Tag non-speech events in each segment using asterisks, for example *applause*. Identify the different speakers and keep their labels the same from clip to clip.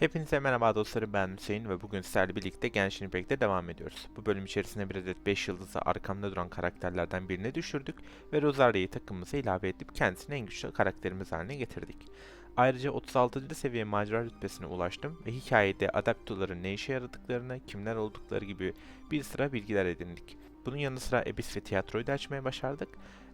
Speaker 1: Hepinize merhaba dostlarım ben Hüseyin ve bugün sizlerle birlikte Genshin Impact'te devam ediyoruz. Bu bölüm içerisinde bir adet 5 yıldızı arkamda duran karakterlerden birini düşürdük ve Rosaria'yı takımımıza ilave edip kendisini en güçlü karakterimiz haline getirdik. Ayrıca 36. seviye macera rütbesine ulaştım ve hikayede adaptoların ne işe yaradıklarını, kimler oldukları gibi bir sıra bilgiler edindik. Bunun yanı sıra Abyss ve tiyatroyu da açmaya başardık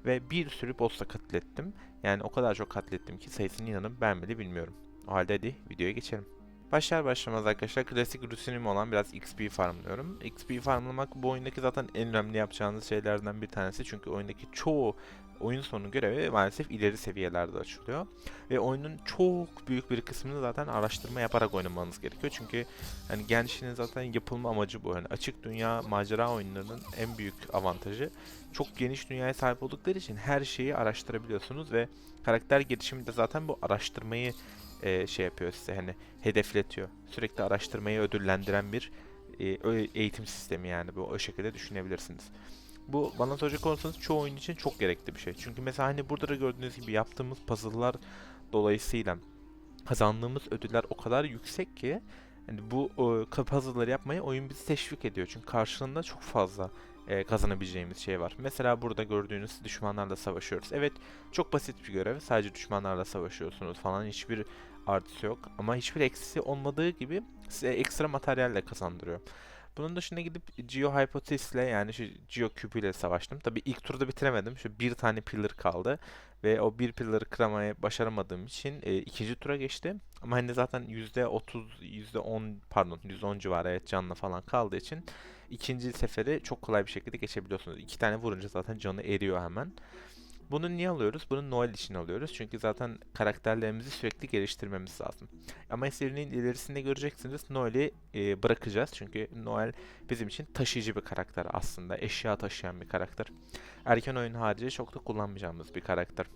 Speaker 1: ve bir sürü boss'a katlettim. Yani o kadar çok katlettim ki sayısını inanın ben bile bilmiyorum. O halde hadi videoya geçelim. Başlar başlamaz arkadaşlar klasik rutinim olan biraz XP farmlıyorum. XP farmlamak bu oyundaki zaten en önemli yapacağınız şeylerden bir tanesi. Çünkü oyundaki çoğu oyun sonu görevi maalesef ileri seviyelerde açılıyor. Ve oyunun çok büyük bir kısmını zaten araştırma yaparak oynamanız gerekiyor. Çünkü hani Genshin'in zaten yapılma amacı bu. Yani açık dünya macera oyunlarının en büyük avantajı çok geniş dünyaya sahip oldukları için her şeyi araştırabiliyorsunuz ve karakter gelişimi de zaten bu araştırmayı e, şey yapıyor size hani hedefletiyor. Sürekli araştırmayı ödüllendiren bir e, eğitim sistemi yani bu o şekilde düşünebilirsiniz. Bu bana soracak olursanız çoğu oyun için çok gerekli bir şey. Çünkü mesela hani burada da gördüğünüz gibi yaptığımız puzzle'lar dolayısıyla kazandığımız ödüller o kadar yüksek ki hani bu e, puzzle'ları yapmaya oyun bizi teşvik ediyor. Çünkü karşılığında çok fazla e, kazanabileceğimiz şey var. Mesela burada gördüğünüz düşmanlarla savaşıyoruz. Evet çok basit bir görev. Sadece düşmanlarla savaşıyorsunuz falan. Hiçbir artısı yok. Ama hiçbir eksisi olmadığı gibi size ekstra materyalle kazandırıyor. Bunun dışında gidip Geo Hypothesis'le yani şu Geo ile savaştım. Tabi ilk turda bitiremedim. Şu bir tane pillar kaldı. Ve o bir pillar'ı kıramayı başaramadığım için e, ikinci tura geçti. Ama hani zaten %30, %10 pardon %10 civarı evet canla falan kaldığı için ikinci seferi çok kolay bir şekilde geçebiliyorsunuz. İki tane vurunca zaten canı eriyor hemen. Bunu niye alıyoruz? Bunu Noel için alıyoruz. Çünkü zaten karakterlerimizi sürekli geliştirmemiz lazım. Ama serinin ilerisinde göreceksiniz Noel'i e, bırakacağız. Çünkü Noel bizim için taşıyıcı bir karakter aslında. Eşya taşıyan bir karakter. Erken oyun harici çok da kullanmayacağımız bir karakter.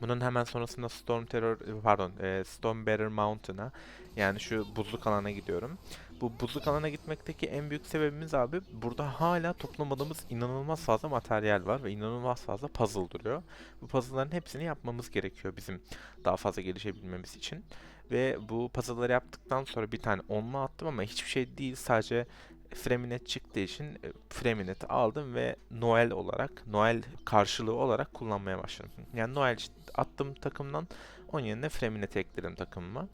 Speaker 1: Bunun hemen sonrasında Storm Terror, pardon, e, Storm Bearer Mountain'a yani şu buzluk alana gidiyorum. Bu buzluk alana gitmekteki en büyük sebebimiz abi burada hala toplamadığımız inanılmaz fazla materyal var ve inanılmaz fazla puzzle duruyor. Bu puzzle'ların hepsini yapmamız gerekiyor bizim daha fazla gelişebilmemiz için. Ve bu puzzle'ları yaptıktan sonra bir tane onlu attım ama hiçbir şey değil sadece Freminet çıktığı için e, Freminet'i aldım ve Noel olarak, Noel karşılığı olarak kullanmaya başladım. Yani Noel attım takımdan, onun yerine Freminet ekledim takımıma.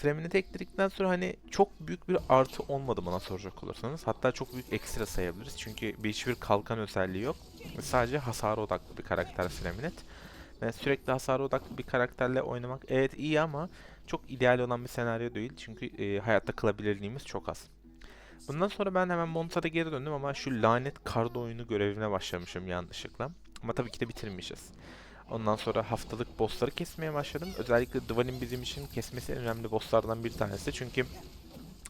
Speaker 1: Freminet ekledikten sonra hani çok büyük bir artı olmadı bana soracak olursanız. Hatta çok büyük ekstra sayabiliriz. Çünkü bir hiçbir kalkan özelliği yok. Sadece hasara odaklı bir karakter Freminet. Ve sürekli hasara odaklı bir karakterle oynamak evet iyi ama çok ideal olan bir senaryo değil. Çünkü e, hayatta kalabilirliğimiz çok az. Bundan sonra ben hemen Monta'da geri döndüm ama şu lanet kardo oyunu görevine başlamışım yanlışlıkla. Ama tabii ki de bitirmişiz. Ondan sonra haftalık bossları kesmeye başladım. Özellikle Dwayne'in bizim için kesmesi en önemli bosslardan bir tanesi. Çünkü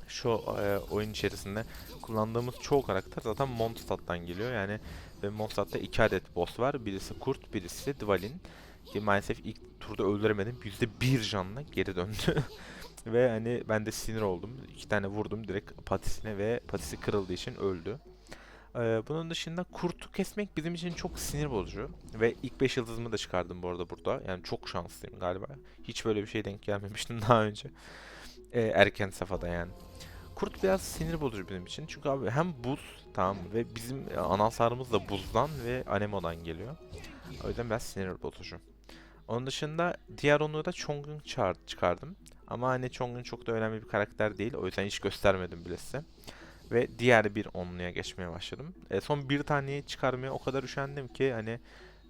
Speaker 1: şu e, oyun içerisinde kullandığımız çoğu karakter zaten Mondstadt'tan geliyor. Yani ve Mondstadt'ta iki adet boss var. Birisi Kurt, birisi Dwalin. Ki maalesef ilk turda öldüremedim. %1 canla geri döndü. *laughs* ve hani ben de sinir oldum. İki tane vurdum direkt patisine ve patisi kırıldığı için öldü. Ee, bunun dışında kurtu kesmek bizim için çok sinir bozucu. Ve ilk 5 yıldızımı da çıkardım bu arada burada. Yani çok şanslıyım galiba. Hiç böyle bir şey denk gelmemiştim *laughs* daha önce. Ee, erken safhada yani. Kurt biraz sinir bozucu bizim için. Çünkü abi hem buz tamam ve bizim e, ana da buzdan ve anemodan geliyor. O yüzden biraz sinir bozucu. Onun dışında diğer onu da Chong'un çıkardım. Ama hani Chong'un çok da önemli bir karakter değil. O yüzden hiç göstermedim bile size. Ve diğer bir onluya geçmeye başladım. E, son bir taneyi çıkarmaya o kadar üşendim ki hani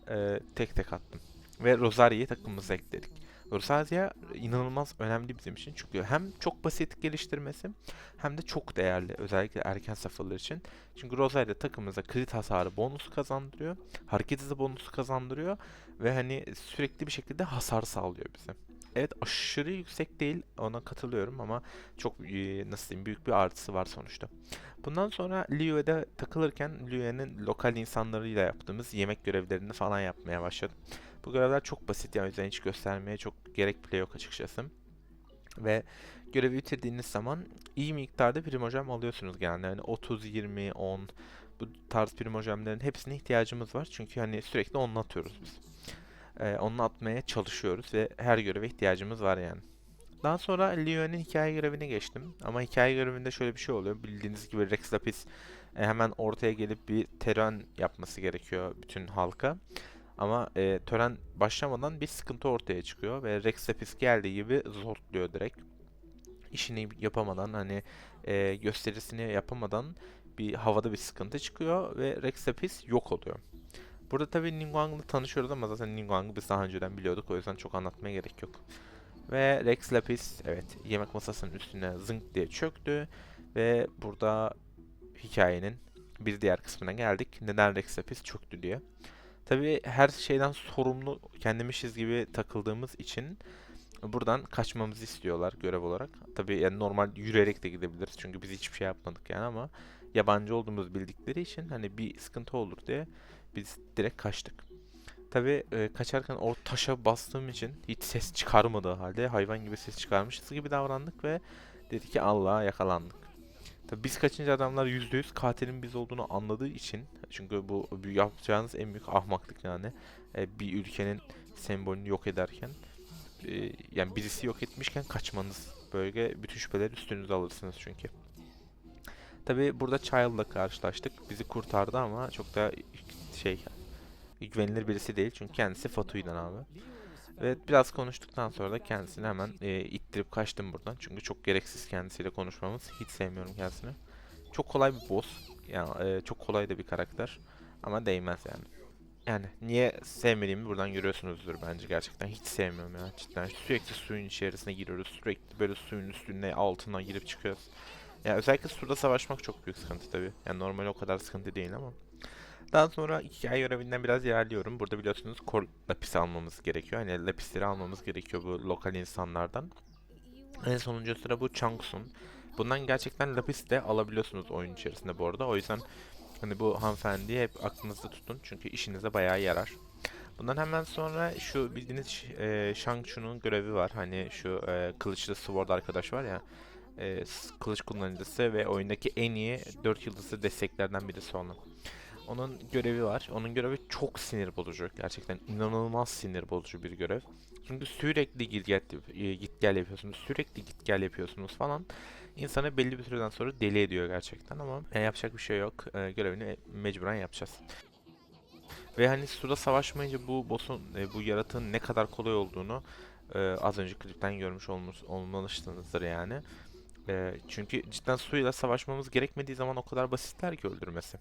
Speaker 1: e, tek tek attım. Ve Rosaria'yı takımımıza ekledik. Rosaria inanılmaz önemli bizim için. Çünkü hem çok basit geliştirmesi hem de çok değerli. Özellikle erken safhalar için. Çünkü Rosaria takımımıza crit hasarı bonusu kazandırıyor. Hareket hızı bonusu kazandırıyor. Ve hani sürekli bir şekilde hasar sağlıyor bize. Evet aşırı yüksek değil ona katılıyorum ama çok e, nasıl diyeyim büyük bir artısı var sonuçta. Bundan sonra Liyue'de takılırken Liyue'nin lokal insanlarıyla yaptığımız yemek görevlerini falan yapmaya başladım. Bu görevler çok basit yani yüzden hiç göstermeye çok gerek bile yok açıkçası. Ve görevi bitirdiğiniz zaman iyi miktarda primojam alıyorsunuz genelde. Yani 30, 20, 10 bu tarz primojamların hepsine ihtiyacımız var. Çünkü hani sürekli onunla atıyoruz biz. Ee, onunla atmaya çalışıyoruz ve her göreve ihtiyacımız var yani. Daha sonra Leo'nun hikaye görevine geçtim. Ama hikaye görevinde şöyle bir şey oluyor. Bildiğiniz gibi Rex Lapis e, hemen ortaya gelip bir tören yapması gerekiyor bütün halka. Ama e, tören başlamadan bir sıkıntı ortaya çıkıyor ve Rex Lapis geldiği gibi zortluyor direkt. İşini yapamadan hani e, gösterisini yapamadan bir havada bir sıkıntı çıkıyor ve Rex Lapis yok oluyor. Burada tabii Ningguang'la tanışıyoruz ama zaten Ningguang'ı biz daha önceden biliyorduk o yüzden çok anlatmaya gerek yok. Ve Rex Lapis evet yemek masasının üstüne zınk diye çöktü ve burada hikayenin bir diğer kısmına geldik. Neden Rex Lapis çöktü diye. Tabii her şeyden sorumlu kendimiziz gibi takıldığımız için buradan kaçmamızı istiyorlar görev olarak. Tabii yani normal yürüyerek de gidebiliriz çünkü biz hiçbir şey yapmadık yani ama yabancı olduğumuzu bildikleri için hani bir sıkıntı olur diye biz direkt kaçtık. Tabii e, kaçarken o taşa bastığım için hiç ses çıkarmadığı halde hayvan gibi ses çıkarmışız gibi davrandık ve dedi ki Allah'a yakalandık. Tabii biz kaçınca adamlar %100 katilin biz olduğunu anladığı için çünkü bu yapacağınız en büyük ahmaklık yani e, bir ülkenin sembolünü yok ederken e, yani birisi yok etmişken kaçmanız böyle bütün şüpheleri üstünüze alırsınız çünkü. Tabi burada Child'la karşılaştık. Bizi kurtardı ama çok da şey güvenilir birisi değil çünkü kendisi Fatu'ydu abi. Evet biraz konuştuktan sonra da kendisini hemen e, ittirip kaçtım buradan. Çünkü çok gereksiz kendisiyle konuşmamız. Hiç sevmiyorum kendisini. Çok kolay bir boss. Yani e, çok kolay da bir karakter. Ama değmez yani. Yani niye sevmediğimi buradan görüyorsunuzdur bence gerçekten. Hiç sevmiyorum ya cidden. Sürekli suyun içerisine giriyoruz. Sürekli böyle suyun üstüne altına girip çıkıyoruz. Ya özellikle suda savaşmak çok büyük sıkıntı tabii. Yani normal o kadar sıkıntı değil ama. Daha sonra hikaye görevinden biraz ilerliyorum. Burada biliyorsunuz kor lapis almamız gerekiyor. Hani lapisleri almamız gerekiyor bu lokal insanlardan. En sonuncu sıra bu Changsun. Bundan gerçekten lapis de alabiliyorsunuz oyun içerisinde bu arada. O yüzden hani bu hanımefendiyi hep aklınızda tutun. Çünkü işinize bayağı yarar. Bundan hemen sonra şu bildiğiniz e, Shang Chun'un görevi var. Hani şu e, kılıçlı sword arkadaş var ya. E, kılıç kullanıcısı ve oyundaki en iyi 4 yıldızlı desteklerden birisi onun. Onun görevi var. Onun görevi çok sinir bozucu. Gerçekten inanılmaz sinir bozucu bir görev. Çünkü sürekli git gel, e, git gel yapıyorsunuz. Sürekli git gel yapıyorsunuz falan. İnsanı belli bir süreden sonra deli ediyor gerçekten ama yapacak bir şey yok. E, görevini mecburen yapacağız. Ve hani suda savaşmayınca bu boss'un, e, bu yaratığın ne kadar kolay olduğunu az önce klipten görmüş olmuş, olmalısınızdır yani. E, çünkü cidden suyla savaşmamız gerekmediği zaman o kadar basitler ki öldürmesi.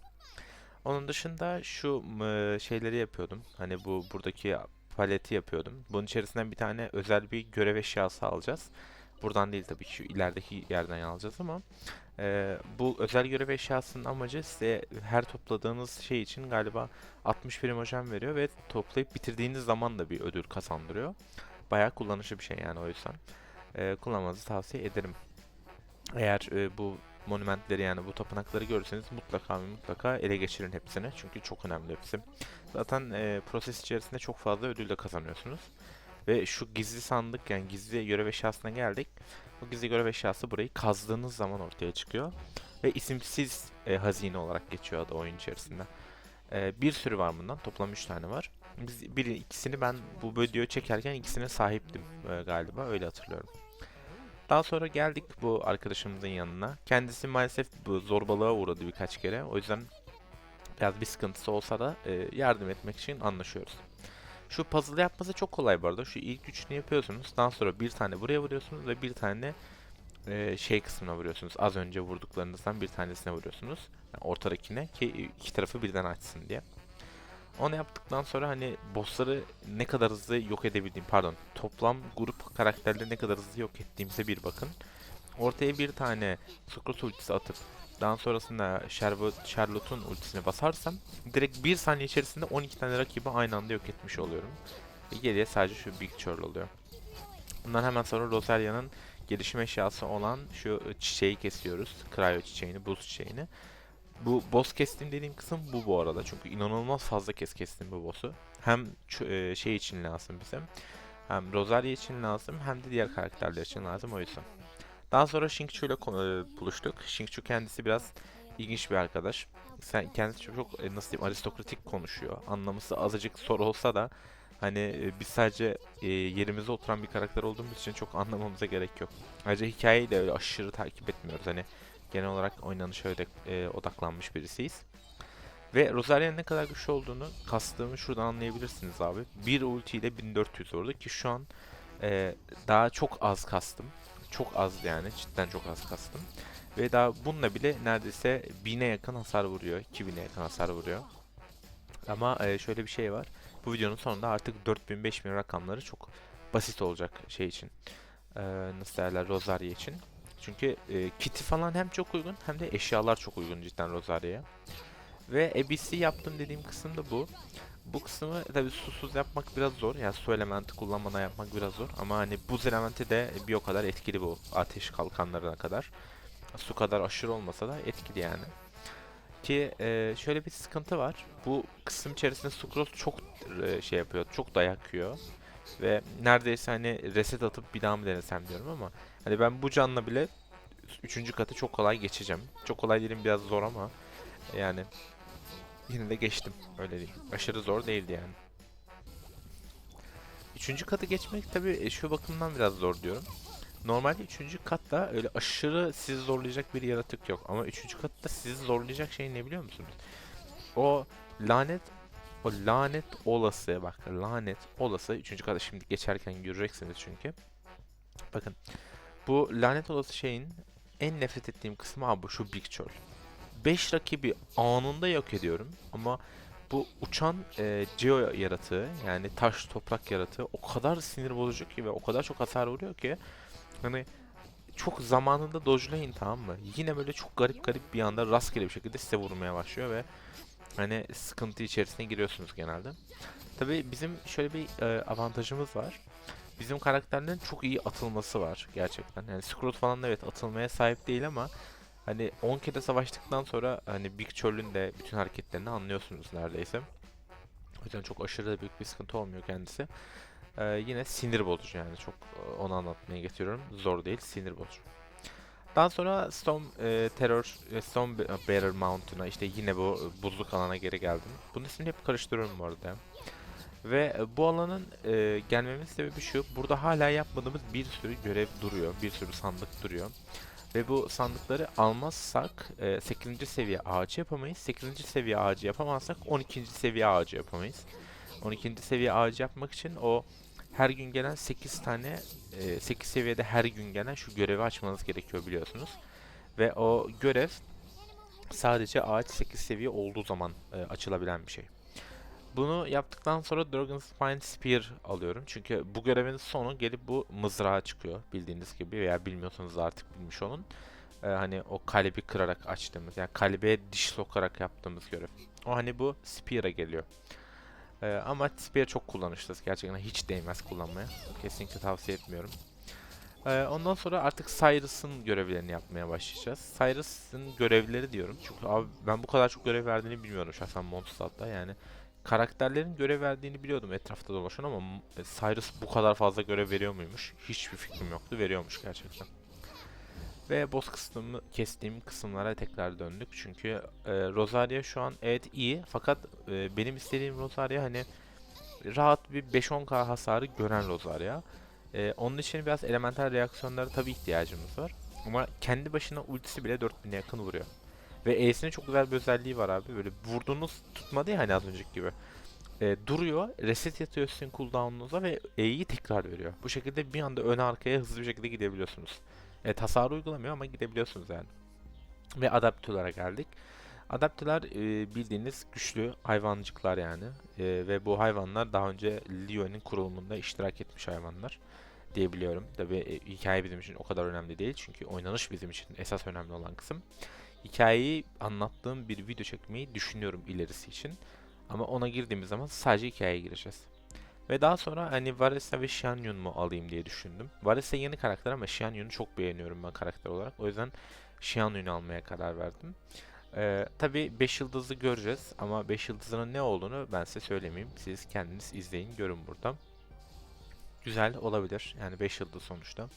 Speaker 1: Onun dışında şu e, şeyleri yapıyordum. Hani bu buradaki paleti yapıyordum. Bunun içerisinden bir tane özel bir görev eşyası alacağız. Buradan değil tabii ki ilerideki yerden alacağız ama e, bu özel görev eşyasının amacı size her topladığınız şey için galiba 60 prim hocam veriyor ve toplayıp bitirdiğiniz zaman da bir ödül kazandırıyor. Bayağı kullanışlı bir şey yani o yüzden. E, kullanmanızı tavsiye ederim. Eğer e, bu monumentleri yani bu tapınakları görürseniz mutlaka ve mutlaka ele geçirin hepsini. Çünkü çok önemli hepsi. Zaten e, proses içerisinde çok fazla ödül de kazanıyorsunuz. Ve şu gizli sandık yani gizli görev eşyasına geldik. Bu gizli görev eşyası burayı kazdığınız zaman ortaya çıkıyor. Ve isimsiz e, hazine olarak geçiyor adı oyun içerisinde. E, bir sürü var bundan. Toplam 3 tane var. Biz biri ikisini ben bu video çekerken ikisine sahiptim e, galiba. Öyle hatırlıyorum. Daha sonra geldik bu arkadaşımızın yanına. Kendisi maalesef bu zorbalığa uğradı birkaç kere. O yüzden biraz bir sıkıntısı olsa da e, yardım etmek için anlaşıyoruz. Şu puzzle yapması çok kolay bu arada. Şu ilk üçünü yapıyorsunuz. Daha sonra bir tane buraya vuruyorsunuz ve bir tane e, şey kısmına vuruyorsunuz. Az önce vurduklarınızdan bir tanesine vuruyorsunuz. Yani ortadakine ki iki tarafı birden açsın diye. Onu yaptıktan sonra hani bossları ne kadar hızlı yok edebildiğim pardon toplam grup karakterleri ne kadar hızlı yok ettiğimize bir bakın. Ortaya bir tane Sukros ultisi atıp daha sonrasında Charlotte'un ultisine basarsam direkt bir saniye içerisinde 12 tane rakibi aynı anda yok etmiş oluyorum. Ve geriye sadece şu Big Churl oluyor. Bundan hemen sonra Rosalia'nın gelişim eşyası olan şu çiçeği kesiyoruz. Cryo çiçeğini, buz çiçeğini. Bu boss kestim dediğim kısım bu bu arada. Çünkü inanılmaz fazla kez kestim bu boss'u. Hem e, şey için lazım bize. Hem Rosaria için lazım hem de diğer karakterler için lazım o yüzden. Daha sonra Shingchu ile buluştuk. Shingchu kendisi biraz ilginç bir arkadaş. Sen kendisi çok, çok e, nasıl diyeyim aristokratik konuşuyor. Anlaması azıcık soru olsa da Hani e, biz sadece e, yerimize oturan bir karakter olduğumuz için çok anlamamıza gerek yok. Ayrıca hikayeyi de öyle aşırı takip etmiyoruz. Hani genel olarak oynanışa öyle e, odaklanmış birisiyiz. Ve Rosaria'nın ne kadar güçlü olduğunu kastığımı şuradan anlayabilirsiniz abi. Bir ulti ile 1400 vurdu ki şu an e, daha çok az kastım. Çok az yani cidden çok az kastım. Ve daha bununla bile neredeyse 1000'e yakın hasar vuruyor. 2000'e yakın hasar vuruyor. Ama e, şöyle bir şey var. Bu videonun sonunda artık 4000-5000 rakamları çok basit olacak şey için. E, nasıl derler Rosaria için. Çünkü e, kiti falan hem çok uygun hem de eşyalar çok uygun cidden Rosaria'ya. Ve ABC yaptım dediğim kısım da bu. Bu kısmı tabi susuz yapmak biraz zor. Yani su elementi kullanmadan yapmak biraz zor. Ama hani buz elementi de bir o kadar etkili bu. Ateş kalkanlarına kadar. Su kadar aşırı olmasa da etkili yani. Ki e, şöyle bir sıkıntı var. Bu kısım içerisinde Sucrose çok e, şey yapıyor. Çok dayak yiyor. Ve neredeyse hani reset atıp bir daha mı denesem diyorum ama hani ben bu canla bile üçüncü katı çok kolay geçeceğim. Çok kolay değilim biraz zor ama yani yine de geçtim. Öyle değil. Aşırı zor değildi yani. Üçüncü katı geçmek tabii şu bakımdan biraz zor diyorum. Normalde üçüncü katta öyle aşırı sizi zorlayacak bir yaratık yok. Ama üçüncü katta sizi zorlayacak şey ne biliyor musunuz? O lanet o lanet olası bak lanet olası üçüncü kata şimdi geçerken göreceksiniz çünkü. Bakın bu lanet olası şeyin en nefret ettiğim kısmı abi şu Big Chol. 5 rakibi anında yok ediyorum ama bu uçan e, Geo yaratığı yani taş toprak yaratığı o kadar sinir bozucu ki ve o kadar çok hasar vuruyor ki hani çok zamanında dojlayın tamam mı? Yine böyle çok garip garip bir anda rastgele bir şekilde size vurmaya başlıyor ve hani sıkıntı içerisine giriyorsunuz genelde. Tabi bizim şöyle bir e, avantajımız var. Bizim karakterlerin çok iyi atılması var gerçekten. Yani Skrut falan evet atılmaya sahip değil ama hani 10 kere savaştıktan sonra hani Big Churl'ün de bütün hareketlerini anlıyorsunuz neredeyse. O yüzden çok aşırı da büyük bir sıkıntı olmuyor kendisi. Ee, yine sinir bozucu yani çok e, onu anlatmaya getiriyorum. Zor değil, sinir bozucu. Daha sonra Storm e, Terror, e, Storm Bearer Mountain'a işte yine bu buzluk alana geri geldim. Bunun ismini hep karıştırıyorum bu arada. Ve e, bu alanın e, gelmemin sebebi şu. Burada hala yapmadığımız bir sürü görev duruyor. Bir sürü sandık duruyor. Ve bu sandıkları almazsak e, 8. seviye ağacı yapamayız. 8. seviye ağacı yapamazsak 12. seviye ağacı yapamayız. 12. seviye ağacı yapmak için o her gün gelen 8 tane e, 8 seviyede her gün gelen şu görevi açmanız gerekiyor biliyorsunuz. Ve o görev sadece ağaç 8 seviye olduğu zaman e, açılabilen bir şey. Bunu yaptıktan sonra Dragon Spine Spear alıyorum. Çünkü bu görevin sonu gelip bu mızrağa çıkıyor bildiğiniz gibi veya bilmiyorsanız artık bilmiş olun. Ee, hani o kalbi kırarak açtığımız yani kalbe diş sokarak yaptığımız görev. O hani bu Spear'a geliyor. Ee, ama Spear çok kullanışlı. Gerçekten hiç değmez kullanmaya. Kesinlikle tavsiye etmiyorum. Ee, ondan sonra artık Cyrus'ın görevlerini yapmaya başlayacağız. Cyrus'ın görevleri diyorum. Çünkü abi ben bu kadar çok görev verdiğini bilmiyorum şahsen Mondstadt'ta. Yani karakterlerin görev verdiğini biliyordum etrafta dolaşan ama e, Cyrus bu kadar fazla görev veriyor muymuş? Hiçbir fikrim yoktu. Veriyormuş gerçekten. Ve boss kısmını kestiğim kısımlara tekrar döndük. Çünkü e, Rosaria şu an evet iyi fakat e, benim istediğim Rosaria hani rahat bir 5-10k hasarı gören Rosaria. E, onun için biraz elemental reaksiyonlara tabii ihtiyacımız var. Ama kendi başına ultisi bile 4000'e yakın vuruyor. Ve E'sinin çok güzel bir özelliği var abi. Böyle vurduğunuz tutmadı ya hani az önceki gibi. E, duruyor, reset yatıyor sizin cooldown'unuza ve E'yi tekrar veriyor. Bu şekilde bir anda öne arkaya hızlı bir şekilde gidebiliyorsunuz. Evet hasar uygulamıyor ama gidebiliyorsunuz yani. Ve adaptörlere geldik. Adaptörler e, bildiğiniz güçlü hayvancıklar yani. E, ve bu hayvanlar daha önce Leo'nun kurulumunda iştirak etmiş hayvanlar diyebiliyorum. Tabi e, hikaye bizim için o kadar önemli değil. Çünkü oynanış bizim için esas önemli olan kısım hikayeyi anlattığım bir video çekmeyi düşünüyorum ilerisi için. Ama ona girdiğimiz zaman sadece hikayeye gireceğiz. Ve daha sonra hani Varesa ve Xianyun mu alayım diye düşündüm. Varesa yeni karakter ama Xianyun'u çok beğeniyorum ben karakter olarak. O yüzden Xianyun'u almaya karar verdim. Ee, Tabi 5 yıldızlı göreceğiz ama 5 yıldızının ne olduğunu ben size söylemeyeyim. Siz kendiniz izleyin, görün burada. Güzel olabilir. Yani 5 yıldız sonuçta.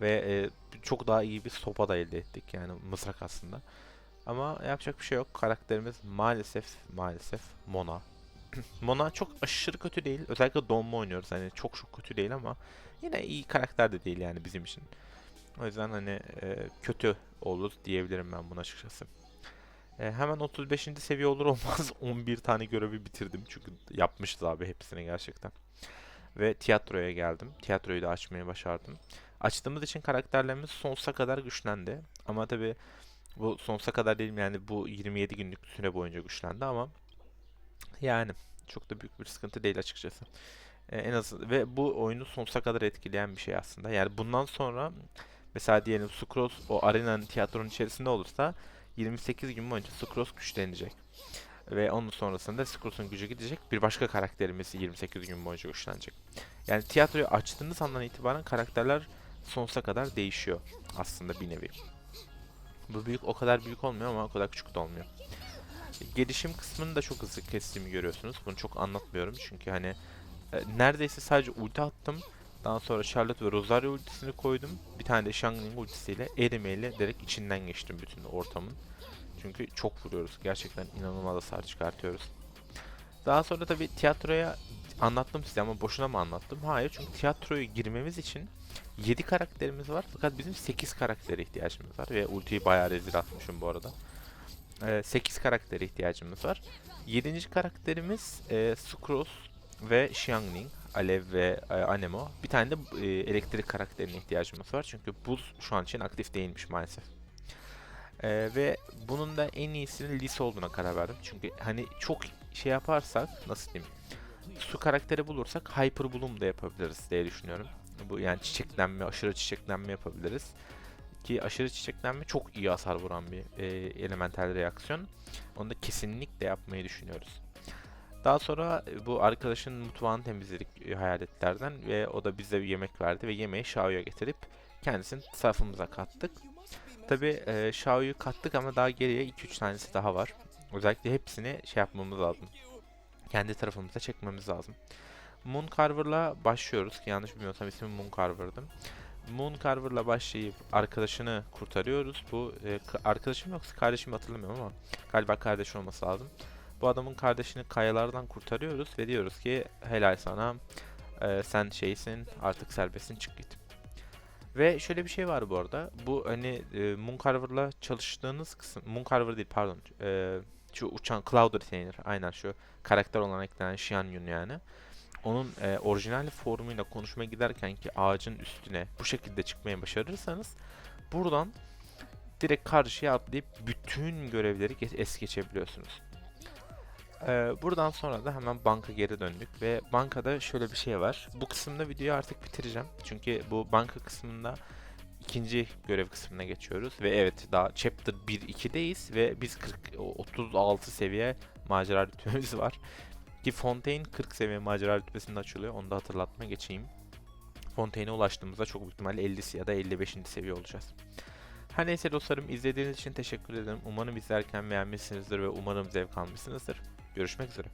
Speaker 1: Ve e, çok daha iyi bir sopa da elde ettik yani mızrak aslında. Ama yapacak bir şey yok. Karakterimiz maalesef maalesef Mona. *clears throat* Mona çok aşırı kötü değil. Özellikle donma oynuyoruz. Hani çok çok kötü değil ama yine iyi karakter de değil yani bizim için. O yüzden hani e, kötü olur diyebilirim ben buna açıkçası. E, hemen 35. seviye olur olmaz *laughs* 11 tane görevi bitirdim. Çünkü yapmışız abi hepsini gerçekten. Ve tiyatroya geldim. Tiyatroyu da açmayı başardım. Açtığımız için karakterlerimiz sonsuza kadar güçlendi. Ama tabi bu sonsuza kadar değil yani bu 27 günlük süre boyunca güçlendi ama yani çok da büyük bir sıkıntı değil açıkçası. E, en az ve bu oyunu sonsuza kadar etkileyen bir şey aslında. Yani bundan sonra mesela diyelim Sucrose o arenanın tiyatronun içerisinde olursa 28 gün boyunca Sucrose güçlenecek. Ve onun sonrasında Sucrose'un gücü gidecek. Bir başka karakterimiz 28 gün boyunca güçlenecek. Yani tiyatroyu açtığınız andan itibaren karakterler sonsuza kadar değişiyor aslında bir nevi. Bu büyük o kadar büyük olmuyor ama o kadar küçük de olmuyor. Gelişim kısmını da çok hızlı kestiğimi görüyorsunuz. Bunu çok anlatmıyorum çünkü hani e, neredeyse sadece ulti attım. Daha sonra Charlotte ve Rosario ultisini koydum. Bir tane de Shangling ultisiyle erimeyle direkt içinden geçtim bütün ortamın. Çünkü çok vuruyoruz. Gerçekten inanılmaz hasar çıkartıyoruz. Daha sonra tabii tiyatroya anlattım size ama boşuna mı anlattım? Hayır çünkü tiyatroya girmemiz için 7 karakterimiz var fakat bizim 8 karaktere ihtiyacımız var ve ultiyi bayağı rezil atmışım bu arada. Ee, 8 karaktere ihtiyacımız var. 7. karakterimiz e, Sucrose ve Xiangling, Alev ve e, Anemo. Bir tane de e, elektrik karakterine ihtiyacımız var çünkü buz şu an için aktif değilmiş maalesef. Ee, ve bunun da en iyisinin Lise olduğuna karar verdim. Çünkü hani çok şey yaparsak nasıl diyeyim su karakteri bulursak Hyper Bloom da yapabiliriz diye düşünüyorum. Bu yani çiçeklenme, aşırı çiçeklenme yapabiliriz. Ki aşırı çiçeklenme çok iyi hasar vuran bir e, elemental reaksiyon. Onu da kesinlikle yapmayı düşünüyoruz. Daha sonra e, bu arkadaşın mutfağını temizledik e, hayaletlerden ve o da bize bir yemek verdi ve yemeği Shao'ya getirip kendisini tarafımıza kattık. Tabi e, Shao'yu kattık ama daha geriye 2-3 tanesi daha var. Özellikle hepsini şey yapmamız lazım. Kendi tarafımıza çekmemiz lazım. Moon Carver'la başlıyoruz ki yanlış bilmiyorsam ismi Moon Carver'dı. Moon Carver'la başlayıp arkadaşını kurtarıyoruz. Bu e, arkadaşım yoksa kardeşim hatırlamıyorum ama galiba kardeş olması lazım. Bu adamın kardeşini kayalardan kurtarıyoruz ve diyoruz ki helal sana e, sen şeysin artık serbestsin çık git. Ve şöyle bir şey var bu arada. Bu hani e, Mooncarver'la çalıştığınız kısım Mooncarver değil pardon. E, şu uçan Cloud Retainer aynen şu karakter olan eklenen Xian Yun yani. Onun e, orijinal formuyla konuşmaya giderken ki ağacın üstüne bu şekilde çıkmaya başarırsanız buradan direkt karşıya atlayıp bütün görevleri es geçebiliyorsunuz. Ee, buradan sonra da hemen banka geri döndük ve bankada şöyle bir şey var. Bu kısımda videoyu artık bitireceğim. Çünkü bu banka kısmında ikinci görev kısmına geçiyoruz ve evet daha chapter 1-2'deyiz ve biz 40 36 seviye macera rütbemiz var. Ki Fontaine 40 seviye macera rütbesinde açılıyor. Onu da hatırlatma geçeyim. Fontaine'e ulaştığımızda çok büyük ihtimalle 50 ya da 55. seviye olacağız. Her neyse dostlarım izlediğiniz için teşekkür ederim. Umarım izlerken beğenmişsinizdir ve umarım zevk almışsınızdır. Görüşmek üzere.